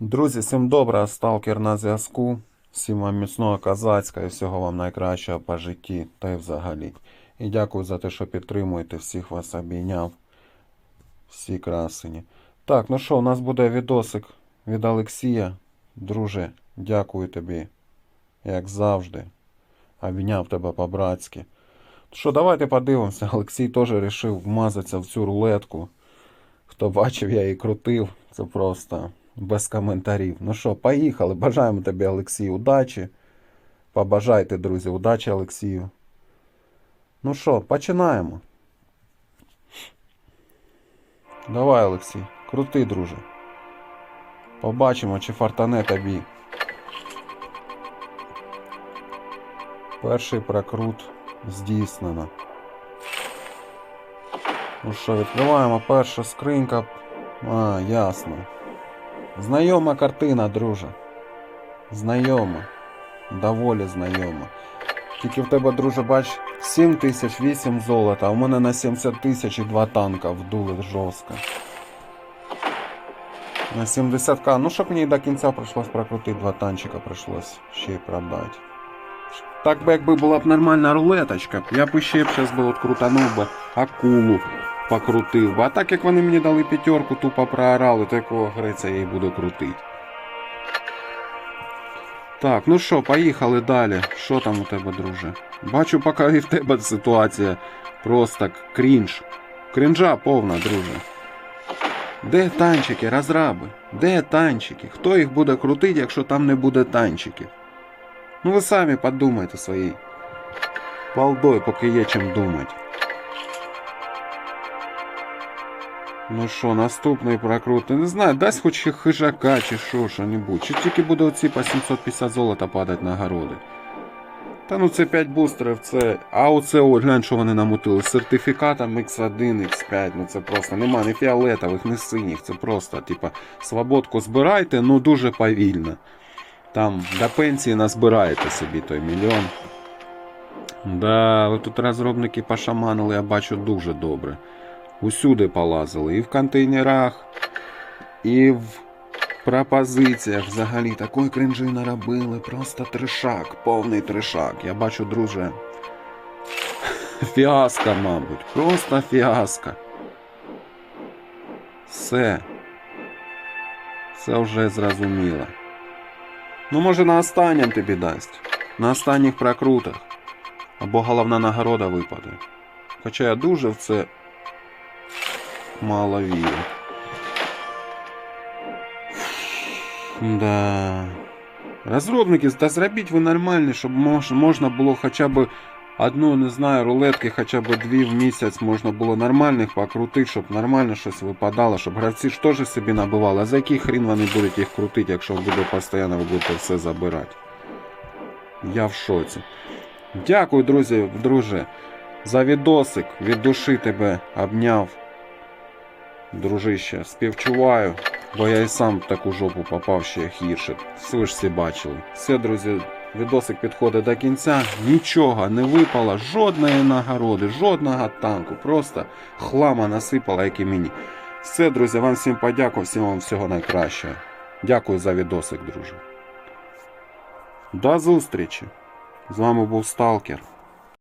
Друзі, всім доброго, сталкер на зв'язку. Всім вам міцного козацька і всього вам найкращого по житті та й взагалі. І дякую за те, що підтримуєте. Всіх вас обійняв. Всі красені. Так, ну що, у нас буде відосик від Олексія. Друже, дякую тобі, як завжди. Обійняв тебе по-братськи. Що, давайте подивимося. Олексій теж вирішив вмазатися в цю рулетку. Хто бачив, я її крутив. Це просто без коментарів. Ну що, поїхали. Бажаємо тобі, Олексій, удачі. Побажайте, друзі, удачі Олексію. Ну що, починаємо. Давай, Олексій, крути, друже. Побачимо, чи фартане тобі. Перший прокрут здійснено. Ну що, відкриваємо перша скринька. А, ясно. Знайома картина, друже. Знайома. Доволі знайома. Тільки в тебе, друже, бач, 7 тисяч 8 золота, а у мене на 70 тисяч і два танка вдули жорстко. На 70к. Ну, щоб мені до кінця прийшлось прокрутити два танчика, прийшлось ще й продати. Так би якби була б нормальна рулеточка, я б ще б зараз би от крутанув би акулу покрутив би. А так як вони мені дали п'ятерку, тупо проорали, то якого гриця я і буду крутити. Так, ну що, поїхали далі. Що там у тебе, друже? Бачу, поки і в тебе ситуація просто крінж. Крінжа повна, друже. Де танчики, розраби? Де танчики? Хто їх буде крутити, якщо там не буде танчиків? Ну ви самі подумайте своїй балдой, поки є чим думати. Ну що, наступний прокрут. Не знаю, дасть хоч хижака чи що, що-небудь. Чи тільки буде оці по 750 золота падати на городи. Та ну це 5 бустерів, це. А оце о, глянь, що вони намутили. З сертифікатом X1, X5. Ну це просто нема ні фіолетових, ні синіх. Це просто, типа, свободку збирайте, ну дуже повільно. Там до пенсії назбираєте собі той мільйон. Да, тут розробники пошаманили, я бачу дуже добре. Усюди полазили. І в контейнерах, і в пропозиціях взагалі такої кринжі наробили. Просто трешак, повний трешак. Я бачу, друже. Фіаско, мабуть. Просто фіаско. Все. Все вже зрозуміло. Ну, може, на останнім тобі дасть. На останніх прокрутах. Або головна нагорода випаде. Хоча я дуже в це мало вірю. Да. Розробники, та зробіть ви нормальні, щоб мож, можна було хоча б одну, не знаю, рулетки, хоча б дві в місяць можна було нормальних покрутити, щоб нормально щось випадало, щоб гравці ж теж собі набивали. А за який хрін вони будуть їх крутити, якщо буде постійно ви будете все забирати? Я в шоці. Дякую, друзі, друже, за відосик. Від душі тебе обняв. Дружище, співчуваю, бо я і сам в таку жопу попав ще гірше. Ви ж всі бачили. Все, друзі, відосик підходить до кінця. Нічого не випало, жодної нагороди, жодного танку. Просто хлама насипала, як і мені. Все, друзі, вам всім подякую, всім вам всього найкращого. Дякую за відосик, друже. До зустрічі! З вами був Сталкер.